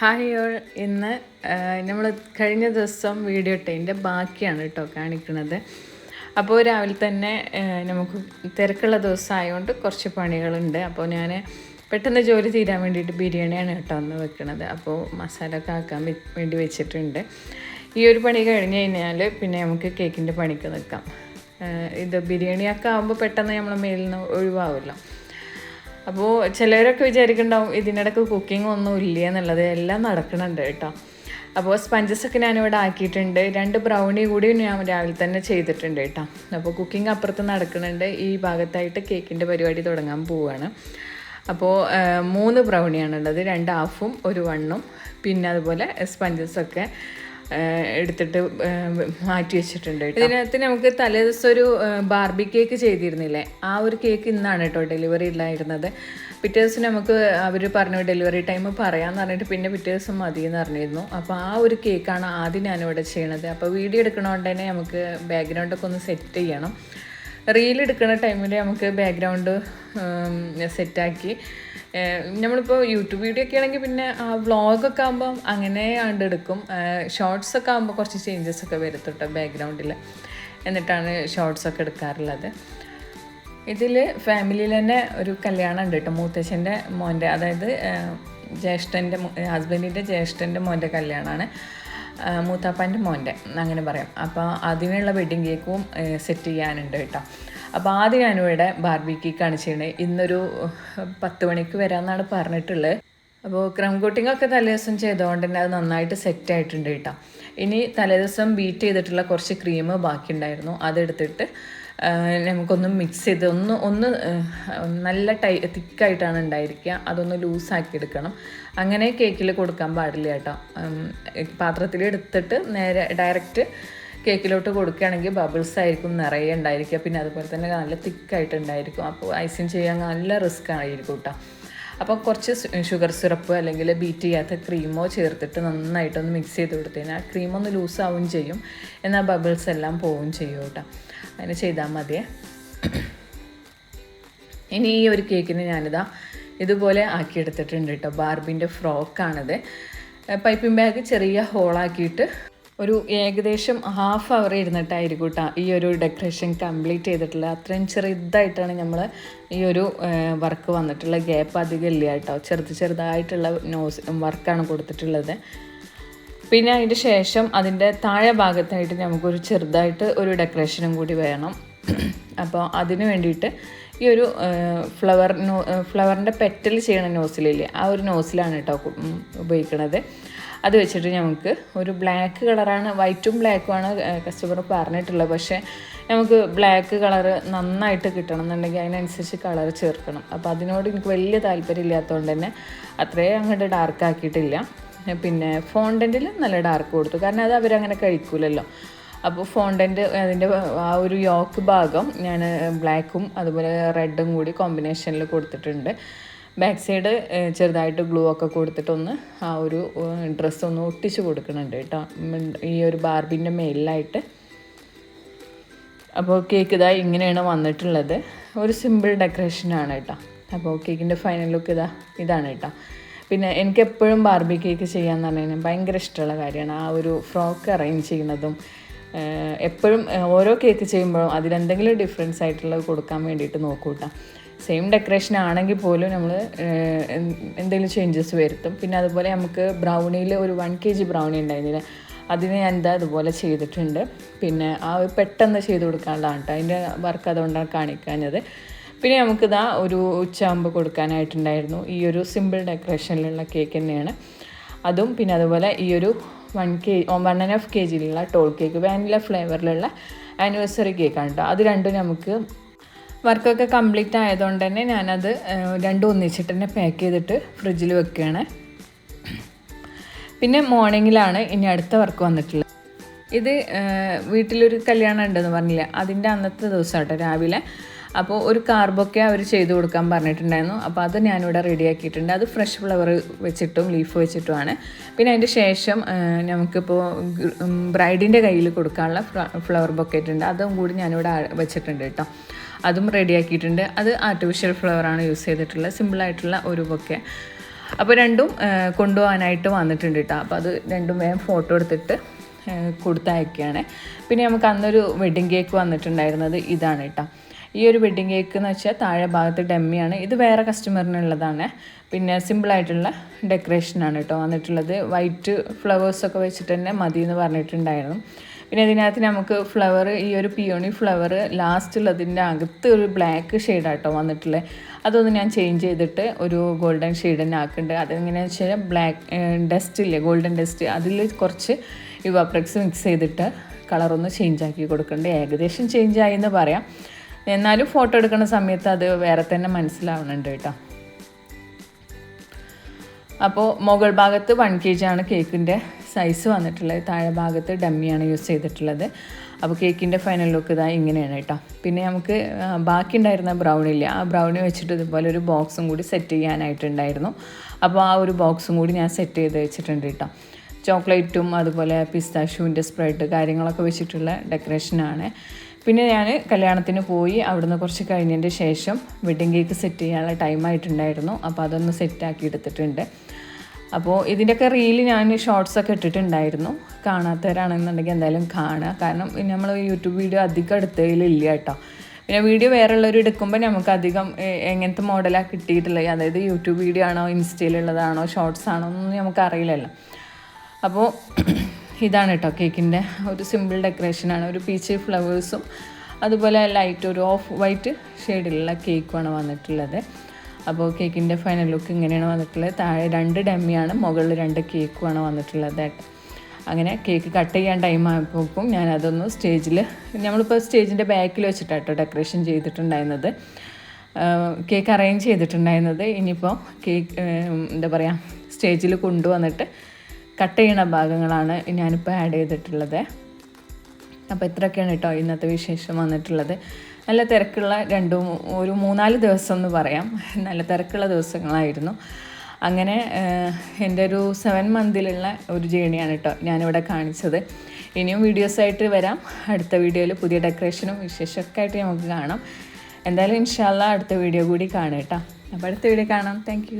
Hi all ഇന്ന് നമ്മൾ കഴിഞ്ഞ ദിവസം വീഡിയോ ഇട്ടതിന്റെ ബാക്കിയാണ് കേട്ടോ കാണിക്കുന്നത് അപ്പോൾ രാവിലെ തന്നെ നമുക്ക് തിരക്കുള്ള ദിവസം ആയതുകൊണ്ട് കുറച്ച് പണികളുണ്ട്. അപ്പോൾ ഞാൻ പെട്ടെന്ന് ജോലി തീരാൻ വേണ്ടിയിട്ട് ബിരിയാണിയാണ് കേട്ടോ ഒന്ന് വെക്കുന്നത് അപ്പോൾ മസാല ഒക്കെ ആക്കാൻ വേണ്ടി വെച്ചിട്ടുണ്ട്. ഈ ഒരു പണി കഴിഞ്ഞ് കഴിഞ്ഞാൽ പിന്നെ നമുക്ക് കേക്കിന്റെ പണിക്ക് നിൽക്കാം ഇത് ബിരിയാണിയൊക്കെ ആകുമ്പോൾ പെട്ടെന്ന് നമ്മളെ മേലിൽ നിന്ന് ഒഴിവാകുമല്ലോ അപ്പോൾ ചിലരൊക്കെ വിചാരിക്കുന്നുണ്ടാവും ഇതിനിടക്ക് കുക്കിംഗ് ഒന്നും ഇല്ല എന്നുള്ളത്. എല്ലാം നടക്കുന്നുണ്ട് കേട്ടോ. അപ്പോൾ സ്പഞ്ചസ് ഒക്കെ ഞാനിവിടെ ആക്കിയിട്ടുണ്ട്. രണ്ട് ബ്രൗണി കൂടി ഞാൻ രാവിലെ തന്നെ ചെയ്തിട്ടുണ്ട് കേട്ടോ. അപ്പോൾ കുക്കിംഗ് അപ്പുറത്ത് നടക്കുന്നുണ്ട് ഈ ഭാഗത്തായിട്ട് കേക്കിന്റെ പരിപാടി തുടങ്ങാൻ പോവുകയാണ് അപ്പോൾ മൂന്ന് ബ്രൗണിയാണുള്ളത് രണ്ട് ഹാഫും ഒരു വണ്ണും പിന്നെ അതുപോലെ സ്പഞ്ചസൊക്കെ എടുത്തിട്ട് മാറ്റി വെച്ചിട്ടുണ്ട്. ഇതിനകത്ത് നമുക്ക് തലേ ദിവസം ഒരു ബാർബി കേക്ക് ചെയ്തിരുന്നില്ലേ? ആ ഒരു കേക്ക് ഇന്നാണ് കേട്ടോ ഡെലിവറി ഇല്ലായിരുന്നത് പിറ്റേ ദിവസം നമുക്ക് അവർ പറഞ്ഞു ഡെലിവറി ടൈം പറയാമെന്ന് പറഞ്ഞിട്ട് പിന്നെ പിറ്റേ ദിവസം മതി എന്ന് പറഞ്ഞിരുന്നു. അപ്പോൾ ആ ഒരു കേക്കാണ് ആദ്യം ഞാനിവിടെ ചെയ്യണത്. അപ്പോൾ വീഡിയോ എടുക്കണോണ്ട് തന്നെ നമുക്ക് ബാക്ക്ഗ്രൗണ്ടൊക്കെ ഒന്ന് സെറ്റ് ചെയ്യണം. റീൽ എടുക്കുന്ന ടൈമിൽ നമുക്ക് ബാക്ക്ഗ്രൗണ്ട് സെറ്റാക്കി നമ്മളിപ്പോൾ യൂട്യൂബ് വീഡിയോ ഒക്കെ ആണെങ്കിൽ പിന്നെ ആ വ്ളോഗൊക്കെ ആകുമ്പം അങ്ങനെ ആണ്ട് എടുക്കും. ഷോർട്സ് ഒക്കെ ആകുമ്പോൾ കുറച്ച് ചേഞ്ചസ് ഒക്കെ വരുത്തുട്ടോ ബാക്ക്ഗ്രൗണ്ടിൽ എന്നിട്ടാണ് ഷോർട്സ് ഒക്കെ എടുക്കാറുള്ളത്. ഇതിൽ ഫാമിലിയിൽ തന്നെ ഒരു കല്യാണം ഉണ്ട് കേട്ടോ മൂത്തച്ഛന്റെ മോന്റെ അതായത് ജ്യേഷ്ഠന്റെ ഹസ്ബൻഡിന്റെ ജ്യേഷ്ഠന്റെ മോന്റെ കല്യാണമാണ് മൂത്താപ്പാന്റെ മോന്റെ അങ്ങനെ പറയാം. അപ്പോൾ അതിനുള്ള വെഡ്ഡിങ് കേക്കും സെറ്റ് ചെയ്യാനുണ്ട് കേട്ടോ അപ്പോൾ ആദ്യം ഞാനിവിടെ ബാർബിക്ക് കാണിച്ചിരുന്നത് ഇന്നൊരു പത്ത് മണിക്ക് വരാമെന്നാണ് പറഞ്ഞിട്ടുള്ളത്. അപ്പോൾ ക്രം കോട്ടിങ് ഒക്കെ തലേദിവസം ചെയ്തുകൊണ്ട് തന്നെ അത് നന്നായിട്ട് സെറ്റ് ആയിട്ടുണ്ട് കേട്ടോ. ഇനി തലേദിവസം ബീറ്റ് ചെയ്തിട്ടുള്ള കുറച്ച് ക്രീം ബാക്കിയുണ്ടായിരുന്നു. അതെടുത്തിട്ട് നമുക്കൊന്ന് മിക്സ് ചെയ്ത് ഒന്ന് ഒന്ന് നല്ല ടൈ തിക്കായിട്ടാണ് ഉണ്ടായിരിക്കുക. അതൊന്ന് ലൂസാക്കി എടുക്കണം. അങ്ങനെ കേക്കിൽ കൊടുക്കാൻ പാടില്ല കേട്ടോ. പാത്രത്തിൽ എടുത്തിട്ട് നേരെ ഡയറക്റ്റ് കേക്കിലോട്ട് കൊടുക്കുകയാണെങ്കിൽ ബബിൾസ് ആയിരിക്കും നിറയെ ഉണ്ടായിരിക്കുക പിന്നെ അതുപോലെ തന്നെ നല്ല തിക്കായിട്ടുണ്ടായിരിക്കും. അപ്പോൾ ഐസിങ് ചെയ്യാൻ നല്ല റിസ്ക് ആയിരിക്കും കേട്ടോ. അപ്പോൾ കുറച്ച് ഷുഗർ സിറപ്പ് അല്ലെങ്കിൽ ബീറ്റ് ചെയ്യാത്ത ക്രീമോ ചേർത്തിട്ട് നന്നായിട്ടൊന്ന് മിക്സ് ചെയ്ത് കൊടുത്തു ആ ക്രീം ഒന്ന് ലൂസാവും ചെയ്യും. എന്നാൽ ബബിൾസ് എല്ലാം പോവും ചെയ്യും കേട്ടോ. അങ്ങനെ ചെയ്താൽ മതിയേ ഇനി ഈ ഒരു കേക്കിന് ഞാനിതാ ഇതുപോലെ ആക്കിയെടുത്തിട്ടുണ്ട് കേട്ടോ. ബാർബിന്റെ ഫ്രോക്കാണിത് പൈപ്പിംഗ് ബാഗ് ചെറിയ ഹോളാക്കിയിട്ട് ഒരു ഏകദേശം ഹാഫ് അവർ ഇരുന്നിട്ടായിരിക്കും കേട്ടോ ഈ ഒരു ഡെക്കറേഷൻ കംപ്ലീറ്റ് ചെയ്തിട്ടുള്ളത് അത്രയും ചെറുതായിട്ടാണ് നമ്മൾ ഈ ഒരു വർക്ക് വന്നിട്ടുള്ള ഗ്യാപ്പ് അധികം ഇല്ല കേട്ടോ ചെറുത് ചെറുതായിട്ടുള്ള നോസ് വർക്കാണ് കൊടുത്തിട്ടുള്ളത്. പിന്നെ അതിന്റെ ശേഷം അതിന്റെ താഴെ ഭാഗത്തായിട്ട് നമുക്കൊരു ചെറുതായിട്ട് ഒരു ഡെക്കറേഷനും കൂടി വേണം. അപ്പോൾ അതിന് വേണ്ടിയിട്ട് ഈ ഒരു ഫ്ലവർ നോ ഫ്ലവറിന്റെ പെറ്റൽ ചെയ്യണ നോസിലില്ലേ ആ ഒരു നോസിലാണ് കേട്ടോ ഉപയോഗിക്കുന്നത് അത് വെച്ചിട്ട് നമുക്ക് ഒരു ബ്ലാക്ക് കളറാണ് വൈറ്റും ബ്ലാക്കുമാണ് കസ്റ്റമർ പറഞ്ഞിട്ടുള്ളത്. പക്ഷേ നമുക്ക് ബ്ലാക്ക് കളറ് നന്നായിട്ട് കിട്ടണം എന്നുണ്ടെങ്കിൽ അതിനനുസരിച്ച് കളർ ചേർക്കണം. അപ്പോൾ അതിനോട് എനിക്ക് വലിയ താല്പര്യം ഇല്ലാത്തതുകൊണ്ട് തന്നെ അത്രയും അങ്ങോട്ട് ഡാർക്ക് ആക്കിയിട്ടില്ല. പിന്നെ ഫോണ്ടന്റിൽ നല്ല ഡാർക്ക് കൊടുത്തു. കാരണം അത് അവരങ്ങനെ കഴിക്കൂലല്ലോ. അപ്പോൾ ഫോണ്ടന്റ് അതിന്റെ ആ ഒരു യോക്ക് ഭാഗം ഞാൻ ബ്ലാക്കും അതുപോലെ റെഡും കൂടി കോമ്പിനേഷനിൽ കൊടുത്തിട്ടുണ്ട്. ബാക്ക് സൈഡ് ചെറുതായിട്ട് ഗ്ലൂ ഒക്കെ കൊടുത്തിട്ടൊന്ന് ആ ഒരു ഡ്രസ്സ് ഒന്ന് ഒട്ടിച്ച് കൊടുക്കുന്നുണ്ട് കേട്ടോ. ഈ ഒരു ബാർബിന്റെ മേലിലായിട്ട്. അപ്പോൾ കേക്ക് ഇതാ ഇങ്ങനെയാണ് വന്നിട്ടുള്ളത്. ഒരു സിമ്പിൾ ഡെക്കറേഷൻ ആണ് കേട്ടോ. അപ്പോൾ കേക്കിന്റെ ഫൈനൽ ലുക്ക് ഇതാ ഇതാണ് കേട്ടോ. പിന്നെ എനിക്ക് എപ്പോഴും ബാർബി കേക്ക് ചെയ്യാന്ന് പറഞ്ഞു ഭയങ്കര ഇഷ്ടമുള്ള കാര്യമാണ്. ആ ഒരു ഫ്രോക്ക് അറേഞ്ച് ചെയ്യുന്നതും എപ്പോഴും ഓരോ കേക്ക് ചെയ്യുമ്പോഴും അതിലെന്തെങ്കിലും ഡിഫറൻസ് ആയിട്ടുള്ളത് കൊടുക്കാൻ വേണ്ടിയിട്ട് നോക്കൂട്ടാം കേട്ടോ. സെയിം ഡെക്കറേഷൻ ആണെങ്കിൽ പോലും നമ്മൾ എന്തെങ്കിലും ചേഞ്ചസ് വരുത്തും. പിന്നെ അതുപോലെ നമുക്ക് ബ്രൗണിയിൽ ഒരു വൺ കെ ജി ബ്രൗണി ഉണ്ടായിരുന്നില്ല. അതിന് ഞാൻ എന്താ അതുപോലെ ചെയ്തിട്ടുണ്ട്. പിന്നെ ആ ഒരു പെട്ടെന്ന് ചെയ്ത് കൊടുക്കാനുള്ളതാണ് കേട്ടോ അതിന്റെ വർക്ക് അതുകൊണ്ടാണ് കാണിക്കാഞ്ഞത്. പിന്നെ നമുക്കിതാ ഒരു ഉച്ചയാകുമ്പോൾ കൊടുക്കാനായിട്ടുണ്ടായിരുന്നു. ഈ ഒരു സിമ്പിൾ ഡെക്കറേഷനിലുള്ള കേക്ക് തന്നെയാണ്. അതും പിന്നെ അതുപോലെ ഈ ഒരു one K one and half K ജിയിലുള്ള tall cake vanilla ഫ്ലേവറിലുള്ള ആനിവേഴ്സറി കേക്കാണ് കേട്ടോ അത് രണ്ടും നമുക്ക് വർക്കൊക്കെ കംപ്ലീറ്റ് ആയതുകൊണ്ട് തന്നെ ഞാനത് രണ്ടും ഒന്നിച്ചിട്ട് തന്നെ പാക്ക് ചെയ്തിട്ട് ഫ്രിഡ്ജിൽ വെക്കുകയാണ്. പിന്നെ മോർണിംഗിലാണ് ഇനി അടുത്ത വർക്ക് വന്നിട്ടുള്ളത്. ഇത് വീട്ടിലൊരു കല്യാണം ഉണ്ടെന്ന് പറഞ്ഞില്ല അതിന്റെ അന്നത്തെ ദിവസം കേട്ടോ രാവിലെ. അപ്പോൾ ഒരു കാർബൊക്കെ അവർ ചെയ്തു കൊടുക്കാൻ പറഞ്ഞിട്ടുണ്ടായിരുന്നു. അപ്പോൾ അത് ഞാനിവിടെ റെഡിയാക്കിയിട്ടുണ്ട് അത് ഫ്രഷ് ഫ്ലവർ വെച്ചിട്ടും ലീഫ് വെച്ചിട്ടുമാണ്. പിന്നെ അതിന്റെ ശേഷം നമുക്കിപ്പോൾ ബ്രൈഡിന്റെ കയ്യിൽ കൊടുക്കാനുള്ള ഫ്ലവർ ബൊക്കറ്റ് ഉണ്ട്. അതും കൂടി ഞാനിവിടെ വെച്ചിട്ടുണ്ട് കേട്ടോ. അതും റെഡിയാക്കിയിട്ടുണ്ട് അത് ആർട്ടിഫിഷ്യൽ ഫ്ലവറാണ് യൂസ് ചെയ്തിട്ടുള്ളത്. സിമ്പിളായിട്ടുള്ള ഒരു ബൊക്കെ അപ്പോൾ രണ്ടും കൊണ്ടുപോകാനായിട്ട് വന്നിട്ടുണ്ട് കേട്ടോ അപ്പോൾ അത് രണ്ടും വേഗം ഫോട്ടോ എടുത്തിട്ട് കൊടുത്തയക്കുകയാണ്. പിന്നെ നമുക്ക് അന്നൊരു വെഡ്ഡിങ് കേക്ക് വന്നിട്ടുണ്ടായിരുന്നത് ഇതാണ് കേട്ടോ ഈ ഒരു വെഡ്ഡിങ് കേക്ക് എന്ന് വെച്ചാൽ താഴെ ഭാഗത്ത് ഡെമ്മിയാണ്. ഇത് വേറെ കസ്റ്റമറിനുള്ളതാണ് പിന്നെ സിമ്പിളായിട്ടുള്ള ഡെക്കറേഷനാണ് കേട്ടോ വന്നിട്ടുള്ളത്. വൈറ്റ് ഫ്ലവേഴ്സൊക്കെ വെച്ചിട്ട് തന്നെ മതി എന്ന് പറഞ്ഞിട്ടുണ്ടായിരുന്നു. പിന്നെ ഇതിനകത്ത് നമുക്ക് ഫ്ലവർ ഈ ഒരു പിയോണി ഫ്ലവർ ലാസ്റ്റുള്ളതിന്റെ അകത്ത് ഒരു ബ്ലാക്ക് ഷെയ്ഡാട്ടോ വന്നിട്ടുള്ളത് അതൊന്ന് ഞാൻ ചേഞ്ച് ചെയ്തിട്ട് ഒരു ഗോൾഡൻ ഷെയ്ഡ് തന്നെ ആക്കുന്നുണ്ട് അതെങ്ങനെയാണെന്ന് വെച്ച് കഴിഞ്ഞാൽ ബ്ലാക്ക് ഡസ്റ്റ് ഇല്ലേ ഗോൾഡൻ ഡസ്റ്റ് അതിൽ കുറച്ച് ഇവാപ്രെക്സ് മിക്സ് ചെയ്തിട്ട് കളറൊന്ന് ചേഞ്ച് ആക്കി കൊടുക്കുന്നുണ്ട് ഏകദേശം ചേഞ്ച് ആയി എന്ന് പറയാം. എന്നാലും ഫോട്ടോ എടുക്കുന്ന സമയത്ത് അത് വേറെ തന്നെ മനസ്സിലാവുന്നുണ്ട് കേട്ടോ. അപ്പോൾ മുകൾ ഭാഗത്ത് വൺ കെ ജി ആണ് കേക്കിന്റെ സൈസ് വന്നിട്ടുള്ളത് താഴെ ഭാഗത്ത് ഡമ്മിയാണ് യൂസ് ചെയ്തിട്ടുള്ളത്. അപ്പോൾ കേക്കിന്റെ ഫൈനൽ ലുക്ക് ഇതാ ഇങ്ങനെയാണ് കേട്ടോ. പിന്നെ നമുക്ക് ബാക്കി ഉണ്ടായിരുന്ന ബ്രൗണില്ല ആ ബ്രൗണി വെച്ചിട്ട് ഇതുപോലെ ഒരു ബോക്സും കൂടി സെറ്റ് ചെയ്യാനായിട്ടുണ്ടായിരുന്നു. അപ്പോൾ ആ ഒരു ബോക്സും കൂടി ഞാൻ സെറ്റ് ചെയ്ത് വെച്ചിട്ടുണ്ട് കേട്ടോ. ചോക്ലേറ്റും അതുപോലെ പിസ്താഷുവിന്റെ സ്പ്രെഡ് കാര്യങ്ങളൊക്കെ വെച്ചിട്ടുള്ള ഡെക്കറേഷനാണ് പിന്നെ ഞാൻ കല്യാണത്തിന് പോയി അവിടുന്ന് കുറച്ച് കഴിഞ്ഞതിന്റെ ശേഷം വെഡ്ഡിങ് കേക്ക് സെറ്റ് ചെയ്യാനുള്ള ടൈം ആയിട്ടുണ്ടായിരുന്നു. അപ്പോൾ അതൊന്ന് സെറ്റാക്കി എടുത്തിട്ടുണ്ട്. അപ്പോൾ ഇതിന്റെയൊക്കെ റീൽ ഞാൻ ഷോർട്സൊക്കെ ഇട്ടിട്ടുണ്ടായിരുന്നു. കാണാത്തവരാണെന്നുണ്ടെങ്കിൽ എന്തായാലും കാണുക കാരണം നമ്മൾ യൂട്യൂബ് വീഡിയോ അധികം എടുത്തതിലില്ല കേട്ടോ. പിന്നെ വീഡിയോ വേറെ ഉള്ളവർ എടുക്കുമ്പോൾ നമുക്ക് അധികം എങ്ങനത്തെ മോഡലാണ് കിട്ടിയിട്ടുള്ളത്? അതായത് യൂട്യൂബ് വീഡിയോ ആണോ ഇൻസ്റ്റയിലുള്ളതാണോ ഷോർട്സ് ആണോ ഒന്നും നമുക്ക് അറിയില്ലല്ലോ. അപ്പോൾ ഇതാണ് കേട്ടോ കേക്കിന്റെ ഒരു സിമ്പിൾ ഡെക്കറേഷനാണ് ഒരു പീച്ച് ഫ്ലവേഴ്സും അതുപോലെ ലൈറ്റ് ഒരു ഓഫ് വൈറ്റ് ഷെയ്ഡിലുള്ള കേക്കുമാണ് വന്നിട്ടുള്ളത്. അപ്പോൾ കേക്കിന്റെ ഫൈനൽ ലുക്ക് ഇങ്ങനെയാണ് വന്നിട്ടുള്ളത്. താഴെ രണ്ട് ഡമ്മിയാണ് മുകളിൽ രണ്ട് കേക്കുമാണ് വന്നിട്ടുള്ളത്. അങ്ങനെ കേക്ക് കട്ട് ചെയ്യാൻ ടൈം ആയപ്പോൾ ഞാൻ അതൊന്ന് സ്റ്റേജിൽ നമ്മളിപ്പോൾ സ്റ്റേജിന്റെ ബാക്കിൽ വെച്ചിട്ടാണ് ഡെക്കറേഷൻ ചെയ്തിട്ടുണ്ടായിരുന്നത്. കേക്ക് അറേഞ്ച് ചെയ്തിട്ടുണ്ടായിരുന്നത്. ഇനിയിപ്പോൾ കേക്ക് എന്താ പറയുക സ്റ്റേജിൽ കൊണ്ടുവന്നിട്ട് കട്ട് ചെയ്യണ ഭാഗങ്ങളാണ് ഞാനിപ്പോൾ ആഡ് ചെയ്തിട്ടുള്ളത്. അപ്പോൾ ഇത്രയൊക്കെയാണ് കേട്ടോ ഇന്നത്തെ വിശേഷം വന്നിട്ടുള്ളത്. നല്ല തിരക്കുള്ള രണ്ട് ഒരു മൂന്നാൽ ദിവസം എന്ന് പറയാം. നല്ല തിരക്കുള്ള ദിവസങ്ങളായിരുന്നു. അങ്ങനെ എന്റെ ഒരു സെവൻ മന്തിലുള്ള ഒരു ജേണിയാണ് കേട്ടോ ഞാനിവിടെ കാണിച്ചത്. ഇനിയും വീഡിയോസായിട്ട് വരാം. അടുത്ത വീഡിയോയിൽ പുതിയ ഡെക്കറേഷനും വിശേഷമൊക്കെ ആയിട്ട് നമുക്ക് കാണാം. എന്തായാലും ഇൻഷാല്ല അടുത്ത വീഡിയോ കൂടി കാണാം കേട്ടോ. അപ്പോൾ അടുത്ത വീഡിയോ കാണാം. താങ്ക്